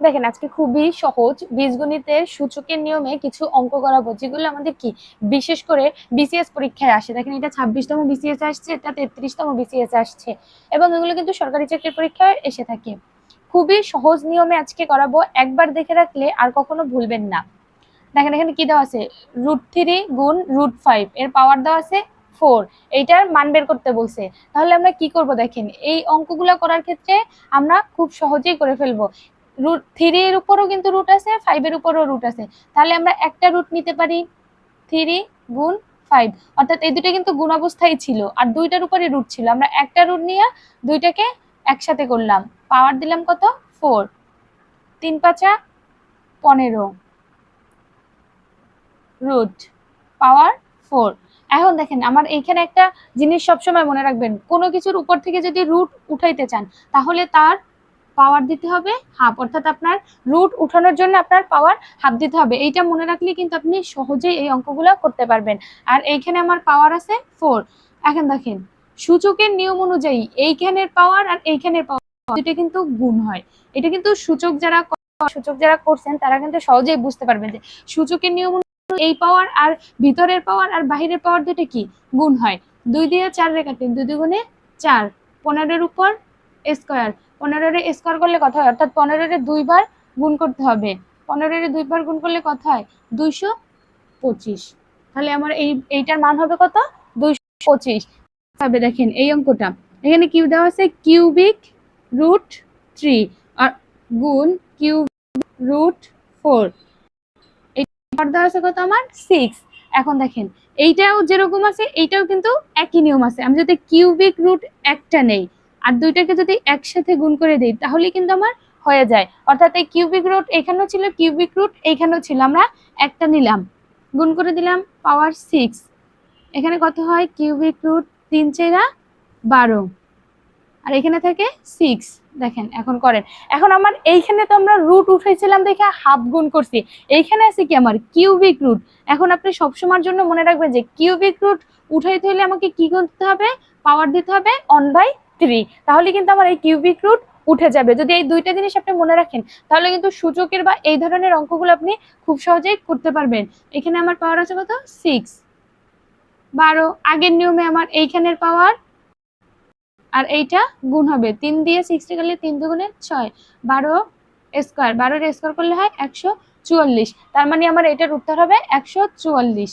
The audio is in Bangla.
দেখেন, আজকে খুবই সহজ বীজগণিতের সূচকের নিয়মে কিছু অঙ্ক করাবো যেগুলো আমাদের কি? বিশেষ করে বিসিএস পরীক্ষায় আসে। দেখেন, এটা ছাব্বিশতম বিসিএস আসছে, এটা তেত্রিশতম বিসিএস আসছে। এবং এগুলো কিন্তু সরকারি চাকরির পরীক্ষায় এসে থাকে। খুবই সহজ নিয়মে আজকে করাবো। একবার দেখে রাখলে আর কখনো ভুলবেন না। দেখেন, এখানে কি দেওয়া আছে? রুট থ্রি গুণ রুট ফাইভ এর পাওয়ার দেওয়া আছে ফোর এইটার মান বের করতে বলছে। তাহলে আমরা কি করব? দেখেন, এই অঙ্কগুলো করার ক্ষেত্রে আমরা খুব সহজেই করে ফেলব। রুট থ্রি এর উপরও কিন্তু রুট আছে ফাইভের উপরও রুট আছে। তাহলে আমরা একটা রুট নিতে পারি থ্রি গুণ ফাইভ অর্থাৎ এই দুটো কিন্তু গুণ অবস্থায় ছিল, আর দুইটার উপরে রুট ছিল। আমরা একটা রুট নিয়ে দুইটাকে একসাথে করলাম। পাওয়ার দিলাম কত? ফোর তিন পাঁচা পনেরো। রুট পাওয়ার ফোর এখন দেখেন, আমার এইখানে একটা জিনিস সবসময় মনে রাখবেন, কোনো কিছুর উপর থেকে যদি রুট উঠাইতে চান, তাহলে তার পাওয়ার দিতে হবে হাফ অর্থাৎ আপনার রুট উঠানোর জন্য আপনার পাওয়ার হাফ দিতে হবে। এইটা মনে রাখলে কিন্তু আপনি সহজেই এই অঙ্কগুলো করতে পারবেন। আর এইখানে আমার পাওয়ার আছে ফোর এখন দেখেন, সূচকের নিয়ম অনুযায়ী এইখানের পাওয়ার আর এইখানের পাওয়ার দুটো কিন্তু গুণ হয়। এটা কিন্তু সূচক যারা সূচক যারা করছেন তারা কিন্তু সহজেই বুঝতে পারবেন যে সূচকের নিয়ম অনুযায়ী এই পাওয়ার আর ভিতরের পাওয়ার আর বাহিরের পাওয়ার দুটো কি গুণ হয়। দুই দিয়ে চার রেখাতেন দুই দুগুণে চার, পনেরোর উপর স্কোয়ার পনেরোরে স্কোয়ার করলে কথা হয়? অর্থাৎ পনেরোরে দুইবার গুণ করতে হবে। পনেরোরে দুইবার গুণ করলে কথা হয়? দুইশো পঁচিশ। তাহলে আমার এই, এইটার মান হবে কত? দুইশো পঁচিশ। হবে দেখেন এই অঙ্কটা। এখানে কিউ দেওয়া আছে কিউবিক রুট থ্রি আর গুণ কিউ রুট ফোর এইটার দেওয়া আছে কত আমার? সিক্স এখন দেখেন, এইটাও যেরকম আছে, এইটাও কিন্তু একই নিয়ম আছে। আমি যদি কিউবিক রুট একটা নেই আর দুইটাকে যদি একসাথে গুণ করে দিই তাহলে কিন্তু আমার হয়ে যায়। অর্থাৎ এই কিউবিক রুট এখানেও ছিল কিউবিক রুট এইখানেও ছিল। আমরা একটা নিলাম, গুণ করে দিলাম পাওয়ার সিক্স এখানে কত হয়? কিউবিক রুট তিন চেরা বারো। আর এখানে থাকে সিক্স দেখেন, এখন করেন। এখন আমার এইখানে তো আমরা রুট উঠেছিলাম দেখে হাফ গুণ করছি। এইখানে আছে কি আমার? কিউবিক রুট এখন আপনি সবসময়ের জন্য মনে রাখবেন যে কিউবিক রুট উঠাইতে হলে আমাকে কি করতে হবে? পাওয়ার দিতে হবে অন বাই থ্রি তাহলে কিন্তু আমার এই কিউবিক রুট উঠে যাবে। যদি এই দুইটা জিনিস আপনি মনে রাখেন, তাহলে কিন্তু সূচকের বা এই ধরনের অঙ্কগুলো আপনি খুব সহজেই করতে পারবেন। এখানে আমার পাওয়ার আছে কত? সিক্স বারো। আগের নিয়মে আমার এইখানের পাওয়ার আর এইটা গুণ হবে। তিন দিয়ে সিক্সটি করলে তিন দুগুণে ছয়। বারো স্কোয়ার বারোর স্কোয়ার করলে হয় একশো চুয়াল্লিশ। তার মানে আমার এটার উত্তর হবে একশো চুয়াল্লিশ।